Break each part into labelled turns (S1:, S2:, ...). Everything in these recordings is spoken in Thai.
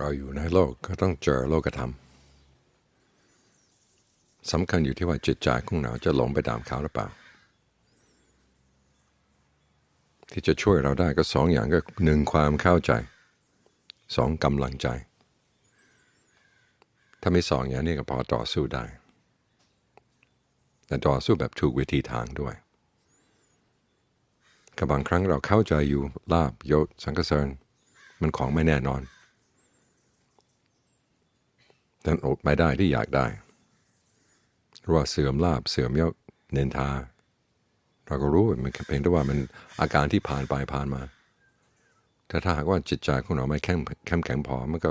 S1: เราอยู่ในโลกก็ต้องเจอโลกธรรมสำคัญอยู่ที่ว่าจิตใจของเราจะหลงไปตามเขาหรือเปล่า ที่จะช่วยเราได้ก็สองอย่างก็หนึ่งความเข้าใจสองกำลังใจ ถ้าไมีสองอย่างนี้ก็พอต่อสู้ได้ แต่ต่อสู้แบบถูกวิธีทางด้วยกับบางครั้งเราเข้าใจอยู่ลาบยศสังกเสริญมันของไม่แน่นอน แต่อดไม่ได้ที่อยากได้หรือว่าเสื่อมลาบเสื่อมยศเนินทา เราก็รู้มันเพียงแต่ว่ามันอาการที่ผ่านไปผ่านมา แต่ถ้าหากว่าจิตใจของเราไม่เข้มเข้มแข็งพอมันก็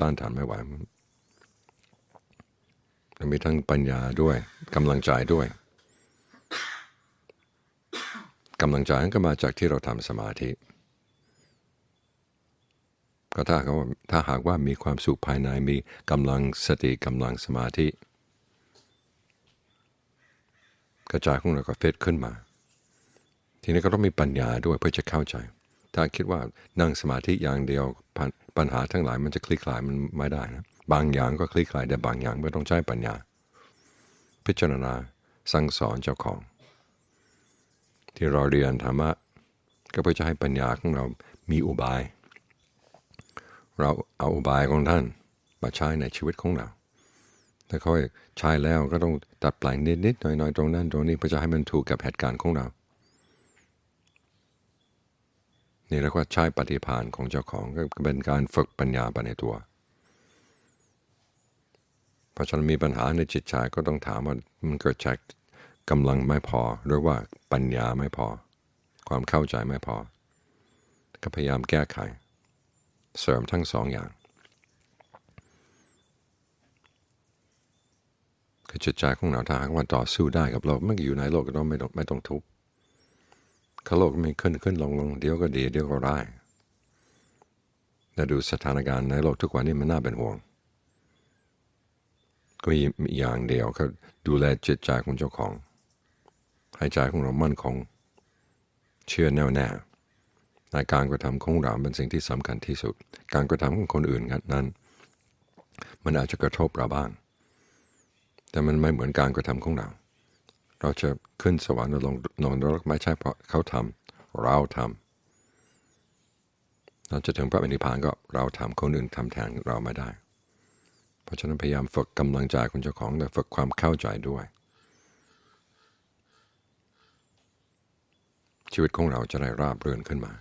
S1: ต้านทานไม่ไหวมันมีทั้งปัญญาด้วยกำลังใจด้วยกำลังใจก็มาจากที่เราทำสมาธิ ก็ถ้าเขาถ้าหากว่ามีความสุขภายในมีกำลังสติกำลังสมาธิ กระจายของเราก็เฟดขึ้นมา ทีนี้ก็ต้องมีปัญญาด้วยเพื่อจะเข้าใจ ถ้าคิดว่านั่งสมาธิอย่างเดียวปัญหาทั้งหลายมันจะคลี่คลายมันไม่ได้นะบางอย่างก็คลี่คลายแต่บางอย่างไม่ต้องใช้ปัญญา พิจารณาสั่งสอนเจ้าของ ที่เราเรียนธรรมะก็เพื่อจะให้ปัญญาของเรามีอุบาย เราเอาอุบายของท่านมาใช้ในชีวิตของเรา ถ้าเขาใช้แล้วก็ต้องตัดแปลงนิดๆหน่อยๆตรงนั้นตรงนี้เพื่อจะให้มันถูกกับเหตุการณ์ของเรา นี่เรียกว่าใช้ปฏิภาณของเจ้าของก็เป็นการฝึกปัญญาไปในตัวเพราะฉะนั้นมีปัญหาในจิตใจก็ต้องถามว่ามันเกิดจากกำลังไม่พอ หรือว่าปัญญาไม่พอ ความเข้าใจไม่พอ ก็พยายามแก้ไข เสริมทั้งสองอย่างคือจิตใจของเราถ้าหากว่าต่อสู้ได้กับโลกมันอยู่ในโลกก็ต้องไม่ต้องไม่ต้องทุกข์เขาโลกมีขึ้นขึ้นลงลงเดี๋ยวก็ดีเดี๋ยวก็ร้ายแต่ดูสถานการณ์ในโลกทุกวันนี้มันน่าเป็นห่วง ก็มีอย่างเดียวคือดูแลจิตใจของเจ้าของให้ใจของเรามั่นคง เชื่อแน่วแน่ ในการกระทำของเราเป็นสิ่งที่สำคัญที่สุด การกระทำของคนอื่นนั้น มันอาจจะกระทบเราบ้าง แต่มันไม่เหมือนการกระทำของเรา เราจะขึ้นสวรรค์ลงนอนนรกไม่ใช่เพราะเขาทำเราทำเราจะถึงพระนิพพานก็เราทำคนอื่นทำแทนเราไม่ได้ เพราะฉะนั้นพยายามฝึกกำลังใจของเจ้าของและฝึกความเข้าใจด้วยชีวิตของเราจะได้ราบรื่นขึ้นมา